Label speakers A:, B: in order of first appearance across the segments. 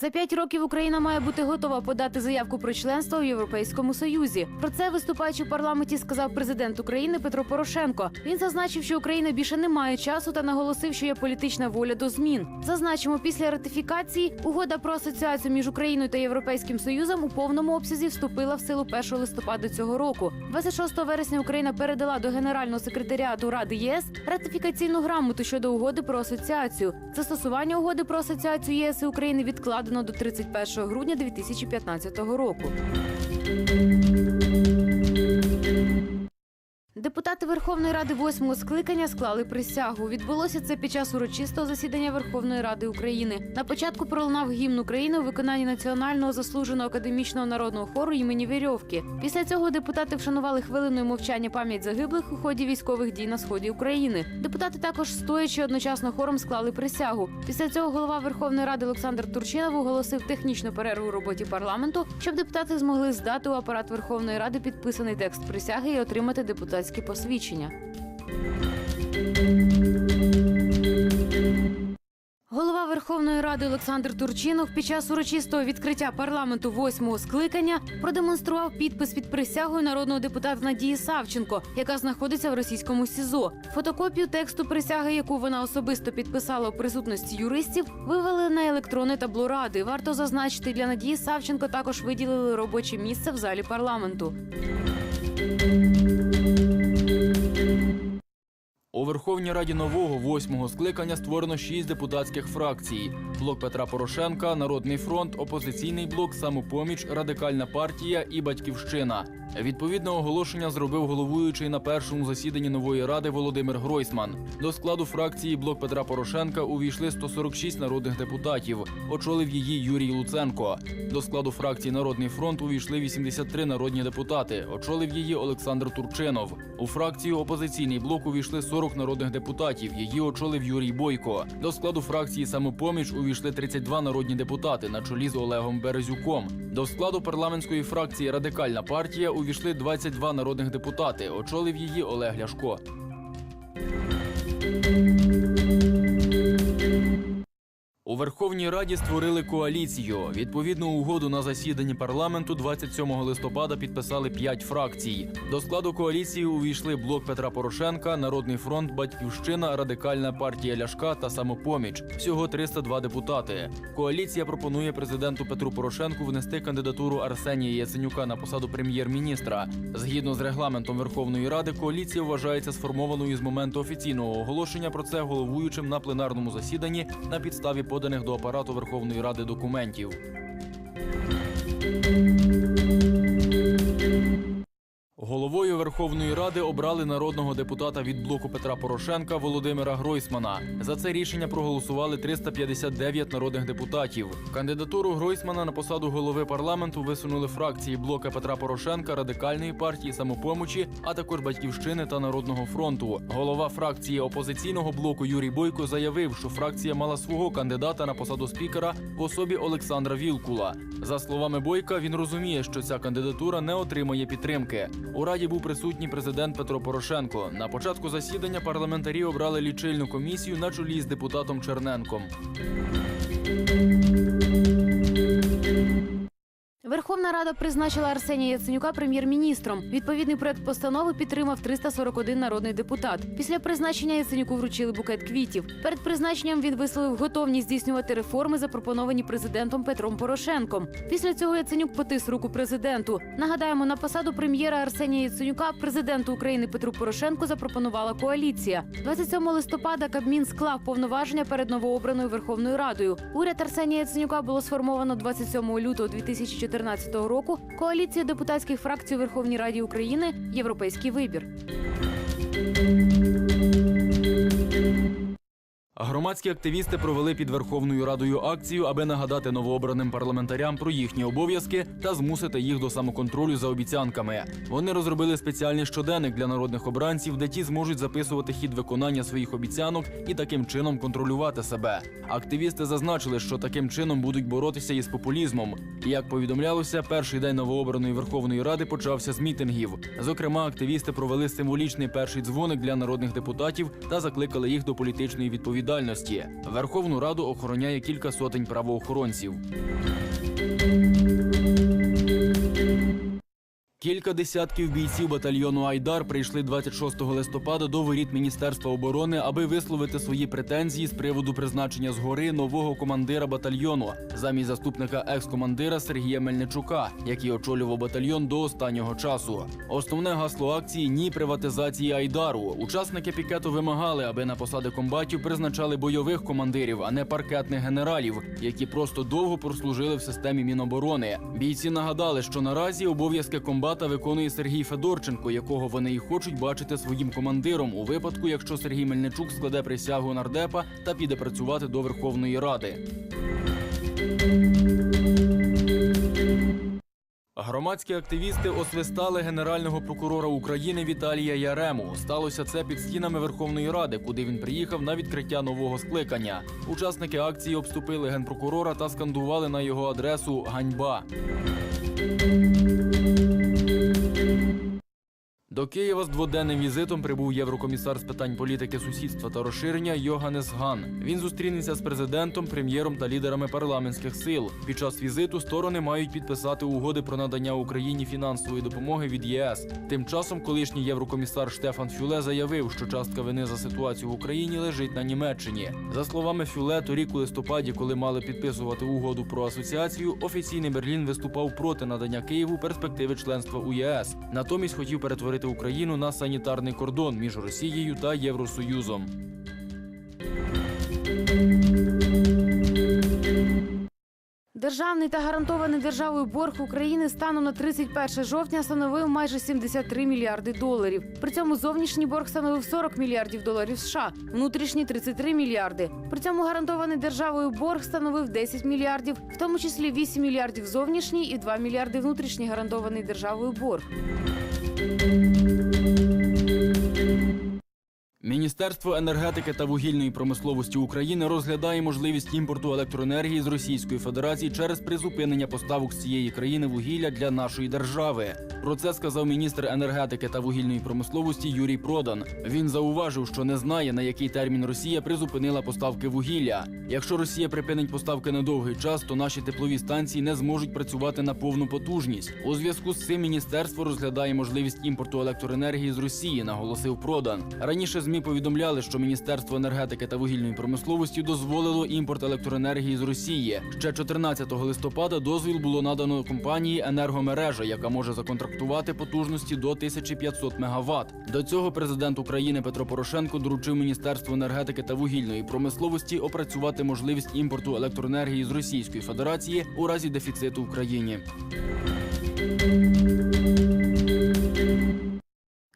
A: За п'ять років Україна має бути готова подати заявку про членство в Європейському Союзі. Про це виступаючи в парламенті, сказав президент України Петро Порошенко. Він зазначив, що Україна більше не має часу та наголосив, що є політична воля до змін. Зазначимо, після ратифікації угода про асоціацію між Україною та Європейським Союзом у повному обсязі вступила в силу 1 листопада цього року. 26 вересня Україна передала до генерального секретаріату Ради ЄС ратифікаційну грамоту щодо угоди про асоціацію. Застосування угоди про асоціацію ЄС і України відкладено до 31 грудня 2015 року. Депутати Верховної Ради восьмого скликання склали присягу. Відбулося це під час урочистого засідання Верховної Ради України. На початку пролунав гімн України у виконанні національного заслуженого академічного народного хору імені Вірьовки. Після цього депутати вшанували хвилиною мовчання пам'ять загиблих у ході військових дій на сході України. Депутати також стоячи одночасно хором склали присягу. Після цього голова Верховної Ради Олександр Турчинов оголосив технічну перерву у роботі парламенту, щоб депутати змогли здати у апарат Верховної Ради підписаний текст присяги і отримати депутатські посвідчення. Голова Верховної Ради Олександр Турчинов під час урочистого відкриття парламенту восьмого скликання продемонстрував підпис під присягою народного депутата Надії Савченко, яка знаходиться в російському СІЗО. Фотокопію тексту присяги, яку вона особисто підписала у присутності юристів, вивели на електронне табло ради. Варто зазначити, для Надії Савченко також виділили робоче місце в залі парламенту.
B: У Верховній Раді нового восьмого скликання створено шість депутатських фракцій: блок Петра Порошенка, Народний фронт, опозиційний блок, самопоміч, радикальна партія і батьківщина. Відповідне оголошення зробив головуючий на першому засіданні нової ради Володимир Гройсман. До складу фракції блок Петра Порошенка увійшли 146 народних депутатів. Очолив її Юрій Луценко. До складу фракції Народний фронт увійшли 83 народні депутати. Очолив її Олександр Турчинов. У фракцію опозиційний блок увійшли 40 народних депутатів. Її очолив Юрій Бойко. До складу фракції самопоміч увійшли 32 народні депутати на чолі з Олегом Березюком. До складу парламентської фракції Радикальна партія увійшли 22 народних депутати. Очолив її Олег Ляшко. У Верховній Раді створили коаліцію. Відповідну угоду на засіданні парламенту 27 листопада підписали п'ять фракцій. До складу коаліції увійшли блок Петра Порошенка, Народний фронт, Батьківщина, Радикальна партія Ляшка та Самопоміч. Всього 302 депутати. Коаліція пропонує президенту Петру Порошенку внести кандидатуру Арсенія Яценюка на посаду прем'єр-міністра. Згідно з регламентом Верховної Ради, коаліція вважається сформованою з моменту офіційного оголошення про це головуючим на пленарному засіданні на підставі поданих до апарату Верховної Ради документів. Головою Верховної Ради обрали народного депутата від блоку Петра Порошенка Володимира Гройсмана. За це рішення проголосували 359 народних депутатів. Кандидатуру Гройсмана на посаду голови парламенту висунули фракції блока Петра Порошенка, радикальної партії самопомочі, а також батьківщини та народного фронту. Голова фракції опозиційного блоку Юрій Бойко заявив, що фракція мала свого кандидата на посаду спікера в особі Олександра Вілкула. За словами Бойка, він розуміє, що ця кандидатура не отримає підтримки. У раді був присутній президент Петро Порошенко. На початку засідання парламентарі обрали лічильну комісію на чолі з депутатом Черненком.
A: Верховна Рада призначила Арсенія Яценюка прем'єр-міністром. Відповідний проект постанови підтримав 341 народний депутат. Після призначення Яценюку вручили букет квітів. Перед призначенням він висловив готовність здійснювати реформи, запропоновані президентом Петром Порошенком. Після цього Яценюк потис руку президенту. Нагадаємо, на посаду прем'єра Арсенія Яценюка президенту України Петру Порошенку запропонувала коаліція. 27 листопада Кабмін склав повноваження перед новообраною Верховною Радою. Уряд Арсенія Яценюка було сформовано 27 лютого 2014 року. Коаліція депутатських фракцій у Верховній Раді України Європейський вибір.
B: Громадські активісти провели під Верховною Радою акцію, аби нагадати новообраним парламентарям про їхні обов'язки та змусити їх до самоконтролю за обіцянками. Вони розробили спеціальний щоденник для народних обранців, де ті зможуть записувати хід виконання своїх обіцянок і таким чином контролювати себе. Активісти зазначили, що таким чином будуть боротися із популізмом. Як повідомлялося, перший день новообраної Верховної Ради почався з мітингів. Зокрема, активісти провели символічний перший дзвоник для народних депутатів та закликали їх до політичної відповідальності. Діяльності. Верховну Раду охороняє кілька сотень правоохоронців. Кілька десятків бійців батальйону Айдар прийшли 26 листопада до воріт Міністерства оборони, аби висловити свої претензії з приводу призначення згори нового командира батальйону замість заступника екс-командира Сергія Мельничука, який очолював батальйон до останнього часу. Основне гасло акції ні приватизації Айдару. Учасники пікету вимагали, аби на посади комбатів призначали бойових командирів, а не паркетних генералів, які просто довго прослужили в системі Міноборони. Бійці нагадали, що наразі обов'язки комбата виконує Сергій Федорченко, якого вони і хочуть бачити своїм командиром у випадку, якщо Сергій Мельничук складе присягу нардепа та піде працювати до Верховної Ради. Громадські активісти освистали генерального прокурора України Віталія Ярему. Сталося це під стінами Верховної Ради, куди він приїхав на відкриття нового скликання. Учасники акції обступили генпрокурора та скандували на його адресу Ганьба. До Києва з дводенним візитом прибув єврокомісар з питань політики, сусідства та розширення Йоганнес Ган. Він зустрінеться з президентом, прем'єром та лідерами парламентських сил. Під час візиту сторони мають підписати угоди про надання Україні фінансової допомоги від ЄС. Тим часом колишній єврокомісар Штефан Фюле заявив, що частка вини за ситуацію в Україні лежить на Німеччині. За словами Фюле, торік у листопаді, коли мали підписувати угоду про асоціацію, офіційний Берлін виступав проти надання Києву перспективи членства у ЄС. Натомість хотів перетворити Україну на санітарний кордон між Росією та Євросоюзом.
A: Державний та гарантований державою борг України станом на 31 жовтня становив майже 73 мільярди доларів. При цьому зовнішній борг становив 40 мільярдів доларів США, внутрішній 33 мільярди. При цьому гарантований державою борг становив 10 мільярдів, в тому числі 8 мільярдів зовнішній і 2 мільярди внутрішній гарантований державою борг.
B: Міністерство енергетики та вугільної промисловості України розглядає можливість імпорту електроенергії з Російської Федерації через призупинення поставок з цієї країни вугілля для нашої держави. Про це сказав міністр енергетики та вугільної промисловості Юрій Продан. Він зауважив, що не знає на який термін Росія призупинила поставки вугілля. Якщо Росія припинить поставки на довгий час, то наші теплові станції не зможуть працювати на повну потужність. У зв'язку з цим міністерство розглядає можливість імпорту електроенергії з Росії, наголосив Продан. Раніше ЗМІ повідомляли, що Міністерство енергетики та вугільної промисловості дозволило імпорт електроенергії з Росії. Ще 14 листопада дозвіл було надано компанії Енергомережа, яка може законтрактувати потужності до 1500 МВт. До цього президент України Петро Порошенко доручив Міністерству енергетики та вугільної промисловості опрацювати можливість імпорту електроенергії з Російської Федерації у разі дефіциту в країні.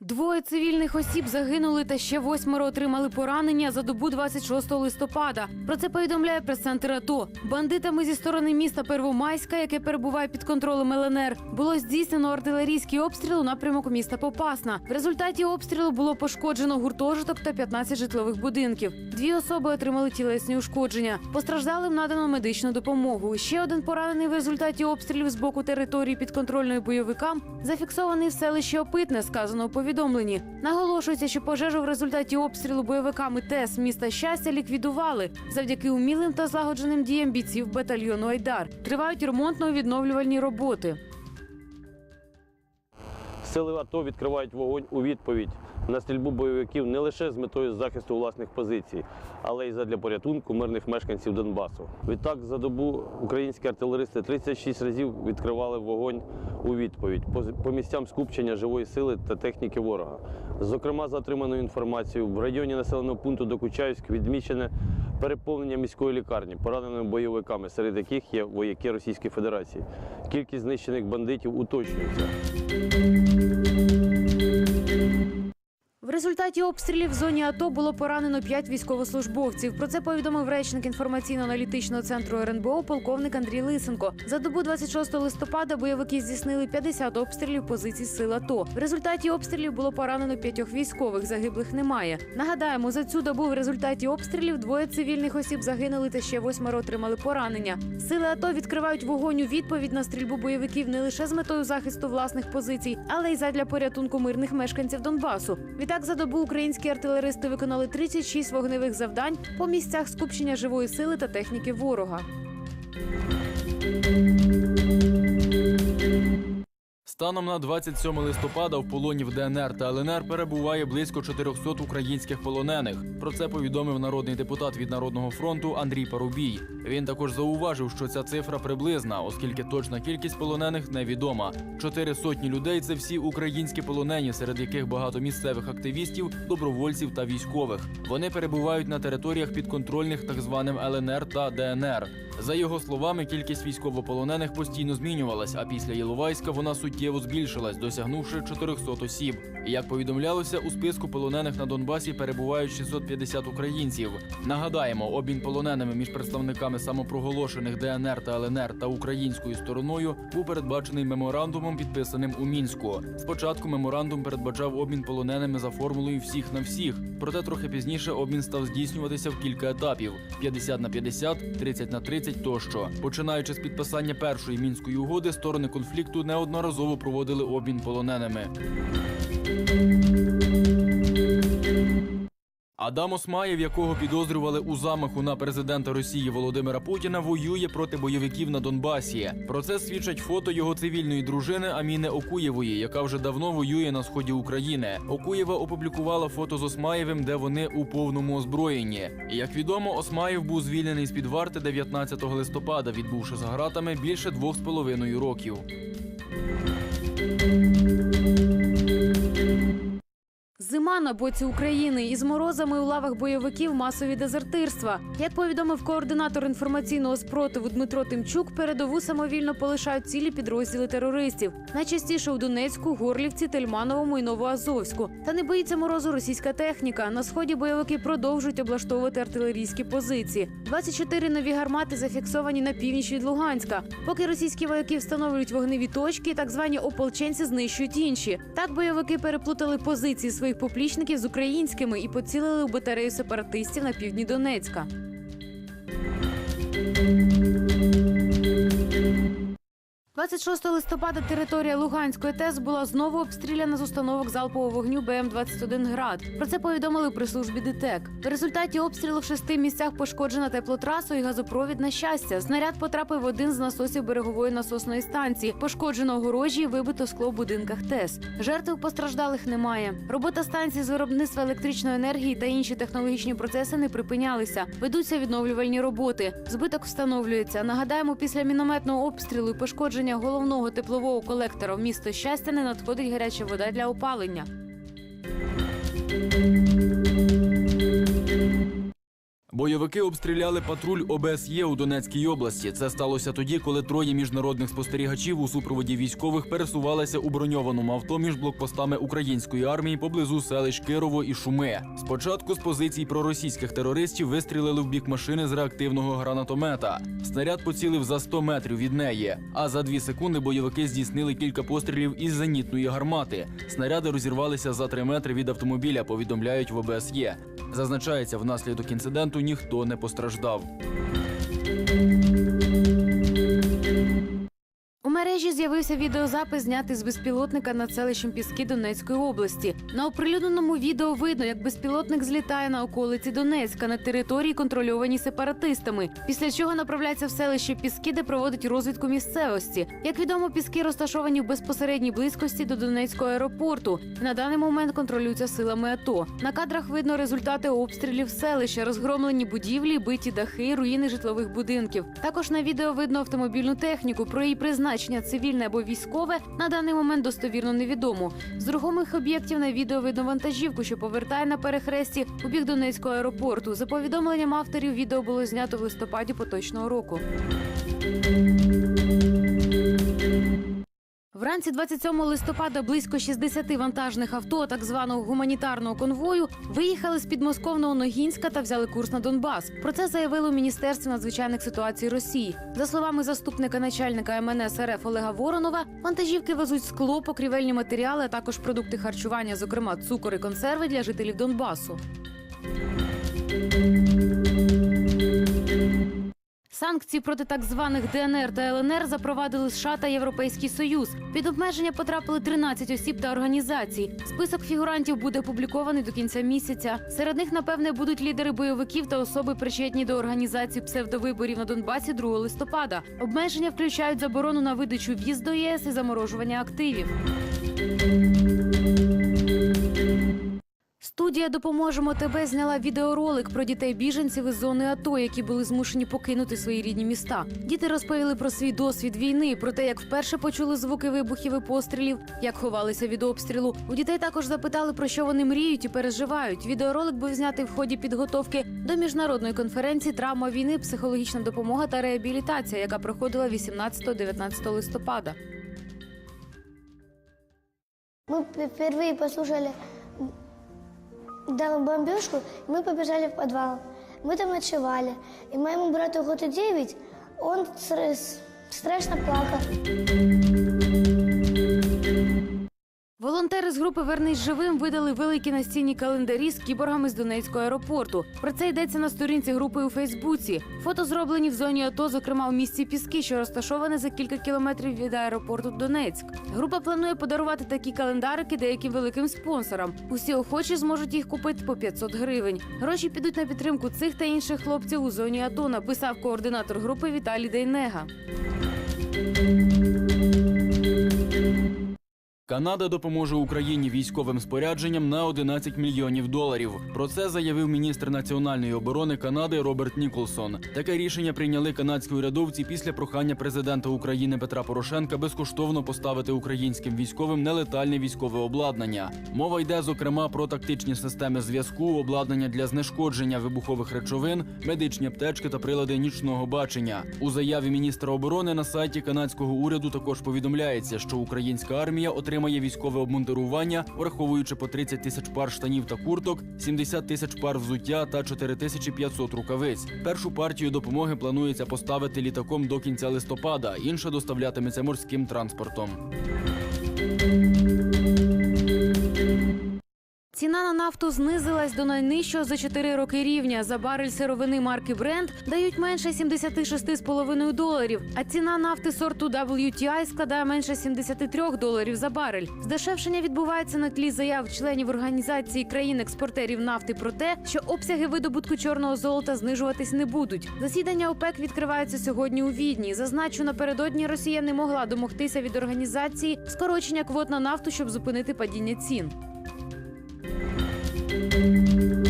A: Двоє цивільних осіб загинули та ще восьмеро отримали поранення за добу 26 листопада. Про це повідомляє прес-центр АТО. Бандитами зі сторони міста Первомайська, яке перебуває під контролем ЛНР, було здійснено артилерійський обстріл у напрямок міста Попасна. В результаті обстрілу було пошкоджено гуртожиток та 15 житлових будинків. Дві особи отримали тілесні ушкодження. Постраждалим надано медичну допомогу. Ще один поранений в результаті обстрілів з боку території підконтрольної бойовикам зафіксований в селищі Опитне, сказано у повідомленні. Наголошується, що пожежу в результаті обстрілу бойовиками ТЕС міста щастя ліквідували завдяки умілим та злагодженим діям бійців батальйону Айдар. Тривають ремонтно-відновлювальні роботи.
C: Сили АТО відкривають вогонь у відповідь на стрільбу бойовиків не лише з метою захисту власних позицій, але й задля порятунку мирних мешканців Донбасу. Відтак за добу українські артилеристи 36 разів відкривали вогонь у відповідь по, місцям скупчення живої сили та техніки ворога. Зокрема, за отриманою інформацією, в районі населеного пункту Докучаївськ відмічене переповнення міської лікарні пораненими бойовиками, серед яких є вояки Російської Федерації. Кількість знищених бандитів уточнюється.
A: Результаті обстрілів в зоні АТО було поранено п'ять військовослужбовців. Про це повідомив речник інформаційно-аналітичного центру РНБО полковник Андрій Лисенко. За добу 26 листопада бойовики здійснили 50 обстрілів позицій сил АТО. В результаті обстрілів було поранено п'ятьох військових. Загиблих немає. Нагадаємо, за цю добу в результаті обстрілів двоє цивільних осіб загинули та ще восьмеро отримали поранення. Сили АТО відкривають вогонь у відповідь на стрільбу бойовиків не лише з метою захисту власних позицій, але й задля порятунку мирних мешканців Донбасу. Відтак За добу українські артилеристи виконали 36 вогневих завдань по місцях скупчення живої сили та техніки ворога.
B: Станом на 27 листопада в полоні в ДНР та ЛНР перебуває близько 400 українських полонених. Про це повідомив народний депутат від Народного фронту Андрій Парубій. Він також зауважив, що ця цифра приблизна, оскільки точна кількість полонених невідома. Чотири сотні людей це всі українські полонені, серед яких багато місцевих активістів, добровольців та військових. Вони перебувають на територіях підконтрольних так званим ЛНР та ДНР. За його словами, кількість військовополонених постійно змінювалась, а після Іловайська вона суттєво збільшилась, досягнувши 400 осіб. Як повідомлялося, у списку полонених на Донбасі перебувають 650 українців. Нагадаємо, обмін полоненими між представниками самопроголошених ДНР та ЛНР та українською стороною був передбачений меморандумом, підписаним у мінську. Спочатку меморандум передбачав обмін полоненими за формулою всіх на всіх. Проте трохи пізніше обмін став здійснюватися в кілька етапів: 50 на 50, 30 на 30 тощо. Починаючи з підписання першої мінської угоди, сторони конфлікту неодноразово проводили обмін полоненими. Адам Осмаєв, якого підозрювали у замаху на президента Росії Володимира Путіна, воює проти бойовиків на Донбасі. Про це свідчать фото його цивільної дружини Аміни Окуєвої, яка вже давно воює на сході України. Окуєва опублікувала фото з Осмаєвим, де вони у повному озброєнні. Як відомо, Осмаєв був звільнений з під варти 19 листопада, відбувши за гратами більше двох з половиною років.
A: Thank you. На боці України із морозами у лавах бойовиків масові дезертирства. Як повідомив координатор інформаційного спротиву Дмитро Тимчук, передову самовільно полишають цілі підрозділи терористів. Найчастіше у Донецьку, Горлівці, Тельмановому і Новоазовську. Та не боїться морозу російська техніка. На сході бойовики продовжують облаштовувати артилерійські позиції. 24 нові гармати зафіксовані на північ від Луганська. Поки російські вояки встановлюють вогневі точки, так звані ополченці знищують інші. Так бойовики переплутали позиції своїх поплічників з українськими і поцілили у батарею сепаратистів на півдні Донецька. – 26 листопада територія Луганської ТЕС була знову обстріляна з установок залпового вогню БМ-21 «Град». Про це повідомили при службі ДТЕК. В результаті обстрілу в шести місцях пошкоджена теплотрасу і газопровід на щастя. Снаряд потрапив в один з насосів берегової насосної станції. Пошкоджено огорожі і вибито скло в будинках ТЕС. Жертв постраждалих немає. Робота станції з виробництва електричної енергії та інші технологічні процеси не припинялися. Ведуться відновлювальні роботи. Збиток встановлюється. Нагадаємо, після мінометного обстрілу і пошкодження головного теплового колектора в місто щастя не надходить гаряча вода для опалення.
B: Бойовики обстріляли патруль ОБСЄ у Донецькій області. Це сталося тоді, коли троє міжнародних спостерігачів у супроводі військових пересувалися у броньованому авто між блокпостами української армії поблизу селищ Кирово і Шуми. Спочатку з позицій проросійських терористів вистрілили в бік машини з реактивного гранатомета. Снаряд поцілив за 100 метрів від неї. А за дві секунди бойовики здійснили кілька пострілів із зенітної гармати. Снаряди розірвалися за 3 метри від автомобіля. Повідомляють в ОБСЄ. Зазначається, внаслідок інциденту ніхто не постраждав.
A: Мережі з'явився відеозапис, знятий з безпілотника над селищем Піски Донецької області. На оприлюдненому відео видно, як безпілотник злітає на околиці Донецька на території, контрольованій сепаратистами. Після чого направляється в селище Піски, де проводить розвідку місцевості. Як відомо, піски розташовані в безпосередній близькості до Донецького аеропорту. На даний момент контролюються силами АТО. На кадрах видно результати обстрілів селища, розгромлені будівлі, биті дахи, руїни житлових будинків. Також на відео видно автомобільну техніку. Про її призначення цивільне або військове на даний момент достовірно невідомо. З рухомих об'єктів на відео видно вантажівку, що повертає на перехресті у бік Донецького аеропорту. За повідомленням авторів, відео було знято в листопаді поточного року. Вранці 27 листопада близько 60 вантажних авто так званого гуманітарного конвою виїхали з підмосковного Ногінська та взяли курс на Донбас. Про це заявили у Міністерстві надзвичайних ситуацій Росії. За словами заступника начальника МНС РФ Олега Воронова, вантажівки везуть скло, покрівельні матеріали, а також продукти харчування, зокрема цукор і консерви для жителів Донбасу. Санкції проти так званих ДНР та ЛНР запровадили США та Європейський Союз. Під обмеження потрапили 13 осіб та організацій. Список фігурантів буде опублікований до кінця місяця. Серед них, напевне, будуть лідери бойовиків та особи, причетні до організації псевдовиборів на Донбасі 2 листопада. Обмеження включають заборону на видачу віз до ЄС і заморожування активів. Студія Допоможемо тебе зняла відеоролик про дітей біженців із зони АТО, які були змушені покинути свої рідні міста. Діти розповіли про свій досвід війни, про те, як вперше почули звуки вибухів і пострілів, як ховалися від обстрілу. У дітей також запитали про що вони мріють і переживають. Відеоролик був знятий в ході підготовки до міжнародної конференції Травма війни, психологічна допомога та реабілітація, яка проходила 18-19 листопада.
D: П- впервые послушали да, бомбежку, и мы побежали в подвал. Мы там ночевали. И моему брату и девять, он страшно плакал.
A: З групи Вернись живим видали великі настінні календарі з кіборгами з Донецького аеропорту. Про це йдеться на сторінці групи у Фейсбуці. Фото зроблені в зоні АТО, зокрема у місті Піски, що розташоване за кілька кілометрів від аеропорту Донецьк. Група планує подарувати такі календарики деяким великим спонсорам. Усі охочі зможуть їх купити по 500 гривень. Гроші підуть на підтримку цих та інших хлопців у зоні АТО. Написав координатор групи Віталій Дейнега.
B: Канада допоможе Україні військовим спорядженням на 11 мільйонів доларів. Про це заявив міністр національної оборони Канади Роберт Ніколсон. Таке рішення прийняли канадські урядовці після прохання президента України Петра Порошенка безкоштовно поставити українським військовим нелетальне військове обладнання. Мова йде зокрема про тактичні системи зв'язку, обладнання для знешкодження вибухових речовин, медичні аптечки та прилади нічного бачення. У заяві міністра оборони на сайті канадського уряду також повідомляється, що українська армія отримає військове обмундирування, враховуючи по 30 тисяч пар штанів та курток, 70 тисяч пар взуття та 4500 рукавиць. Першу партію допомоги планується поставити літаком до кінця листопада. Інша доставлятиметься морським транспортом.
A: Ціна на нафту знизилась до найнижчого за 4 роки рівня. За барель сировини марки Brent дають менше 76,5 доларів, а ціна нафти сорту WTI складає менше 73 доларів за барель. Здешевшення відбувається на тлі заяв членів організації країн-експортерів нафти про те, що обсяги видобутку чорного золота знижуватись не будуть. Засідання ОПЕК відкривається сьогодні у Відні. Зазначу, напередодні Росія не могла домогтися від організації скорочення квот на нафту, щоб зупинити падіння цін.
B: Música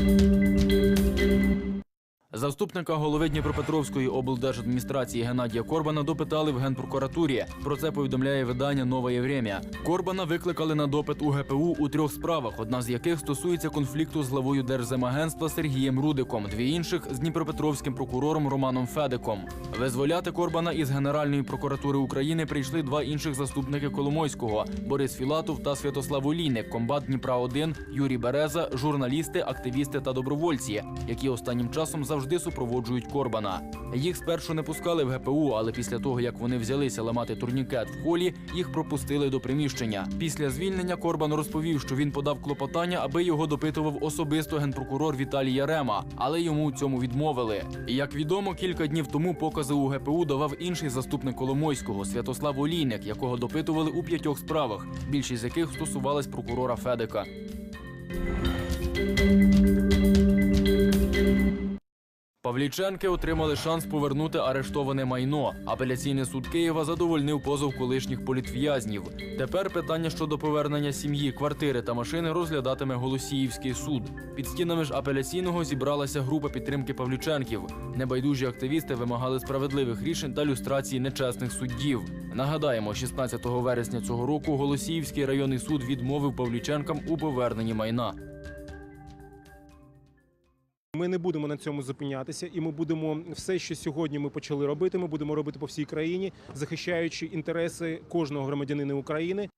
B: Заступника голови Дніпропетровської облдержадміністрації Геннадія Корбана допитали в генпрокуратурі. Про це повідомляє видання «Нове Євремія». Корбана викликали на допит у ГПУ у трьох справах, одна з яких стосується конфлікту з главою Держземагентства Сергієм Рудиком, дві інших з Дніпропетровським прокурором Романом Федиком. Визволяти Корбана із Генеральної прокуратури України прийшли два інших заступники Коломойського Борис Філатов та Святослав Олійник, комбат Дніпра 1 Юрій Береза, журналісти, активісти та добровольці, які останнім часом завжди супроводжують Корбана. Їх спершу не пускали в ГПУ, але після того як вони взялися ламати турнікет в холі, їх пропустили до приміщення. Після звільнення Корбан розповів, що він подав клопотання, аби його допитував особисто генпрокурор Віталій Ярема, але йому у цьому відмовили. Як відомо, кілька днів тому покази у ГПУ давав інший заступник Коломойського Святослав Олійник, якого допитували у п'ятьох справах, більшість з яких стосувалась прокурора Федика. Павліченки отримали шанс повернути арештоване майно. Апеляційний суд Києва задовольнив позов колишніх політв'язнів. Тепер питання щодо повернення сім'ї, квартири та машини розглядатиме Голосіївський суд. Під стінами ж апеляційного зібралася група підтримки Павліченків. Небайдужі активісти вимагали справедливих рішень та люстрації нечесних суддів. Нагадаємо, 16 вересня цього року Голосіївський районний суд відмовив Павліченкам у поверненні майна.
E: Ми не будемо на цьому зупинятися, і ми будемо все, що сьогодні ми почали робити. Ми будемо робити по всій країні, захищаючи інтереси кожного громадянина України.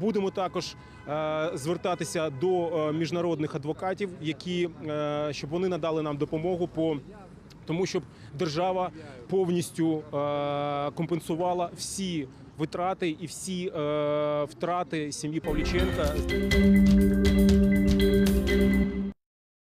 E: Будемо також звертатися до е, міжнародних адвокатів, які е, щоб вони надали нам допомогу по. Тому щоб держава повністю е, компенсувала всі витрати і всі втрати сім'ї Павліченка.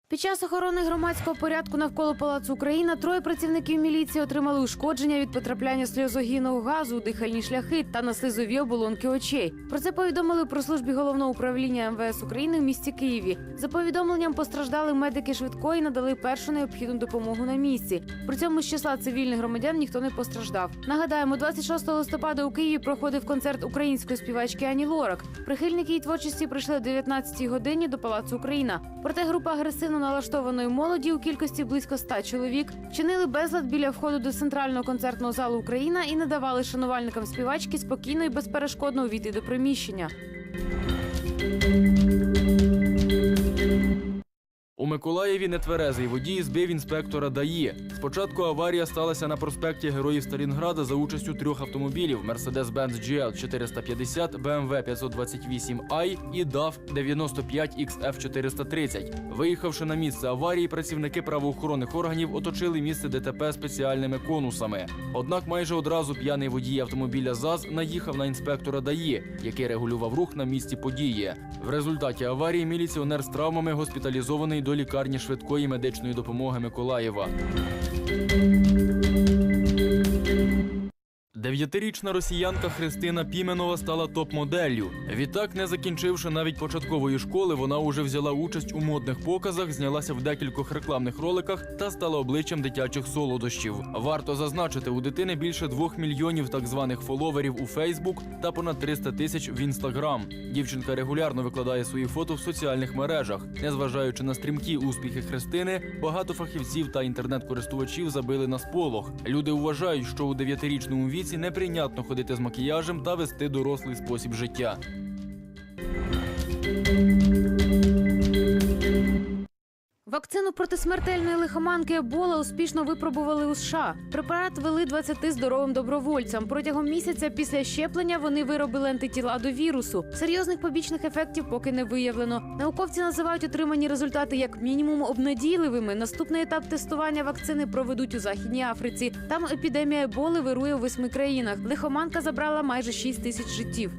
A: Під час охорони громадського порядку навколо палацу Україна троє працівників міліції отримали ушкодження від потрапляння сльозогінного газу у дихальні шляхи та на слизові оболонки очей. Про це повідомили у прес-службі головного управління МВС України в місті Києві. За повідомленням постраждали медики швидкої надали першу необхідну допомогу на місці. При цьому з числа цивільних громадян ніхто не постраждав. Нагадаємо, 26 листопада у Києві проходив концерт української співачки Ані Лорак. Прихильники її творчості прийшли о 19-й годині до палацу Україна. Проте група агресивно налаштованої молоді у кількості близько ста чоловік вчинили безлад біля входу до центрального концертного залу Україна і не давали шанувальникам співачки спокійно і безперешкодно увійти до приміщення.
B: У Миколаєві нетверезий водій збив інспектора ДАІ. Спочатку аварія сталася на проспекті Героїв Сталінграда за участю трьох автомобілів: Mercedes-Benz GL 450, BMW 528i і DAF 95 XF 430. Виїхавши на місце аварії, працівники правоохоронних органів оточили місце ДТП спеціальними конусами. Однак майже одразу п'яний водій автомобіля ЗАЗ наїхав на інспектора ДАІ, який регулював рух на місці події. В результаті аварії міліціонер з травмами госпіталізований до лікарні швидкої медичної допомоги Миколаєва. Дев'ятирічна росіянка Христина Піменова стала топ-моделлю. Відтак, не закінчивши навіть початкової школи, вона уже взяла участь у модних показах, знялася в декількох рекламних роликах та стала обличчям дитячих солодощів. Варто зазначити, у дитини більше двох мільйонів так званих фоловерів у Фейсбук та понад 300 тисяч в Інстаграм. Дівчинка регулярно викладає свої фото в соціальних мережах. Незважаючи на стрімкі успіхи Христини, багато фахівців та інтернет-користувачів забили на сполох. Люди вважають, що у дев'ятирічному віці неприйнятно ходити з макіяжем та вести дорослий спосіб життя.
A: Вакцину проти смертельної лихоманки Ебола успішно випробували у США. Препарат вели 20 здоровим добровольцям. Протягом місяця після щеплення вони виробили антитіла до вірусу. Серйозних побічних ефектів поки не виявлено. Науковці називають отримані результати як мінімум обнадійливими. Наступний етап тестування вакцини проведуть у Західній Африці. Там епідемія еболи вирує у восьми країнах. Лихоманка забрала майже 6 тисяч життів.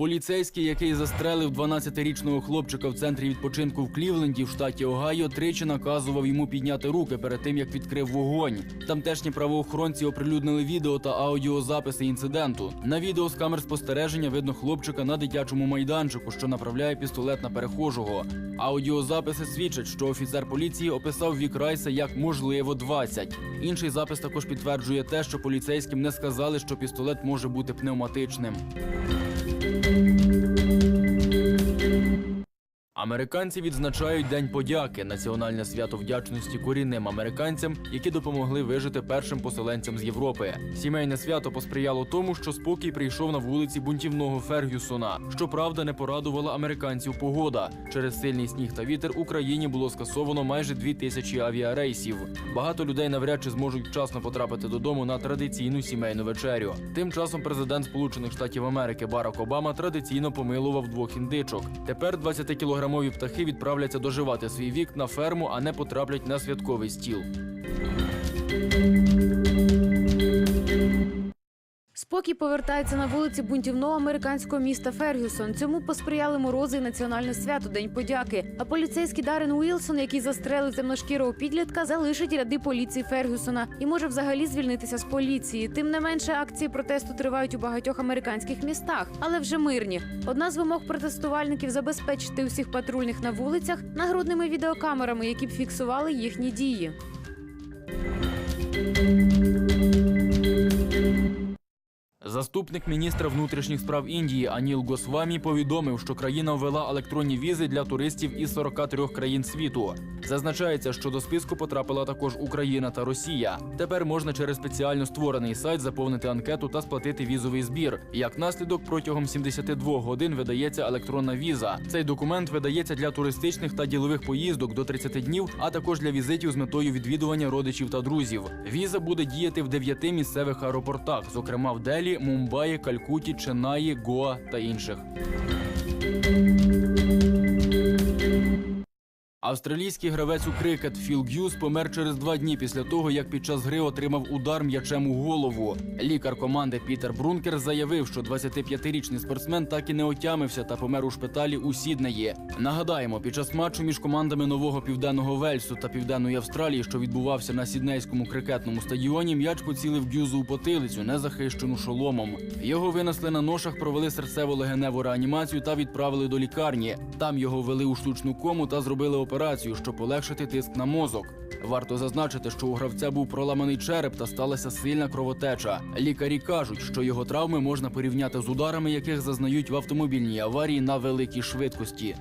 B: Поліцейський, який застрелив 12-річного хлопчика в центрі відпочинку в Клівленді в штаті Огайо, тричі наказував йому підняти руки перед тим, як відкрив вогонь. Тамтешні правоохоронці оприлюднили відео та аудіозаписи інциденту. На відео з камер спостереження видно хлопчика на дитячому майданчику, що направляє пістолет на перехожого. Аудіозаписи свідчать, що офіцер поліції описав вік Райса як можливо 20. Інший запис також підтверджує те, що поліцейським не сказали, що пістолет може бути пневматичним. Американці відзначають День подяки національне свято вдячності корінним американцям, які допомогли вижити першим поселенцям з Європи. Сімейне свято посприяло тому, що спокій прийшов на вулиці бунтівного Фергюсона. Щоправда, не порадувала американців погода. Через сильний сніг та вітер Україні було скасовано майже дві тисячі авіарейсів. Багато людей навряд чи зможуть вчасно потрапити додому на традиційну сімейну вечерю. Тим часом президент Сполучених Штатів Америки Барак Обама традиційно помилував двох індичок. Тепер 20-кілограмові птахи відправляться доживати свій вік на ферму, а не потраплять на святковий стіл.
A: Спокій повертається на вулиці бунтівного американського міста Фергюсон. Цьому посприяли морози і національне свято День подяки. А поліцейський Дарен Уілсон, який застрелив темношкірого підлітка, залишить ряди поліції Фергюсона і може взагалі звільнитися з поліції. Тим не менше, акції протесту тривають у багатьох американських містах, але вже мирні. Одна з вимог протестувальників забезпечити усіх патрульних на вулицях нагрудними відеокамерами, які б фіксували їхні дії.
B: Заступник міністра внутрішніх справ Індії Аніл Госвамі повідомив, що країна ввела електронні візи для туристів із 43 країн світу. Зазначається, що до списку потрапила також Україна та Росія. Тепер можна через спеціально створений сайт заповнити анкету та сплатити візовий збір. Як наслідок, протягом 72 годин видається електронна віза. Цей документ видається для туристичних та ділових поїздок до 30 днів, а також для візитів з метою відвідування родичів та друзів. Віза буде діяти в дев'яти місцевих аеропортах, зокрема в Делі, Мумбаї, Калькуті, Ченаї, Гоа та інших. Австралійський гравець у крикет Філ Г'юз помер через два дні після того, як під час гри отримав удар м'ячем у голову. Лікар команди Пітер Брункер заявив, що 25-річний спортсмен так і не отямився та помер у шпиталі у Сіднеї. Нагадаємо, під час матчу між командами нового південного Вельсу та південної Австралії, що відбувався на сіднейському крикетному стадіоні, м'яч поцілив Г'юзу у потилицю, не захищену шоломом. Його винесли на ношах, провели серцево-легеневу реанімацію та відправили до лікарні. Там його ввели у штучну кому та зробили операцію, щоб полегшити тиск на мозок. Варто зазначити, що у гравця був проламаний череп та сталася сильна кровотеча. Лікарі кажуть, що його травми можна порівняти з ударами, яких зазнають в автомобільній аварії на великій швидкості.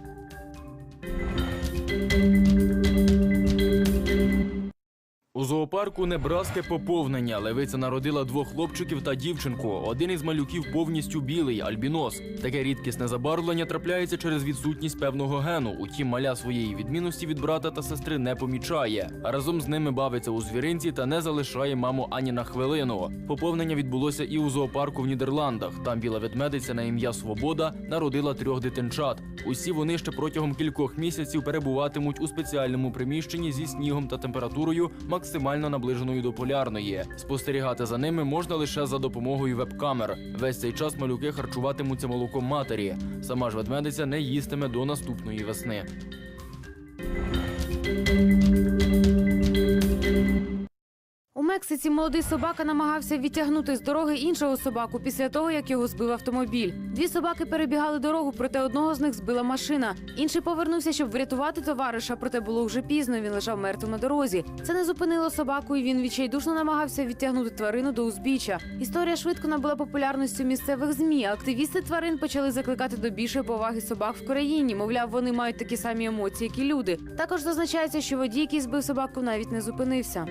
B: У зоопарку Небраски поповнення. Левиця народила двох хлопчиків та дівчинку. Один із малюків повністю білий альбінос. Таке рідкісне забарвлення трапляється через відсутність певного гену. Утім, маля своєї відмінності від брата та сестри не помічає. А разом з ними бавиться у звіринці та не залишає маму ані на хвилину. Поповнення відбулося і у зоопарку в Нідерландах. Там біла ведмедиця на ім'я Свобода народила трьох дитинчат. Усі вони ще протягом кількох місяців перебуватимуть у спеціальному приміщенні зі снігом та температурою максимально наближеною до полярної. Спостерігати за ними можна лише за допомогою веб-камер. Весь цей час малюки харчуватимуться молоком матері. Сама ж ведмедиця не їстиме до наступної весни.
A: Мексиці молодий собака намагався відтягнути з дороги іншого собаку після того, як його збив автомобіль. Дві собаки перебігали дорогу, проте одного з них збила машина. Інший повернувся, щоб врятувати товариша, проте було вже пізно. Він лежав мертвим на дорозі. Це не зупинило собаку, і він відчайдушно намагався відтягнути тварину до узбіччя. Історія швидко набула популярності у місцевих змі. Активісти тварин почали закликати до більшої поваги собак в країні. Мовляв, вони мають такі самі емоції, як і люди. Також зазначається, що водій, який збив собаку, навіть не зупинився.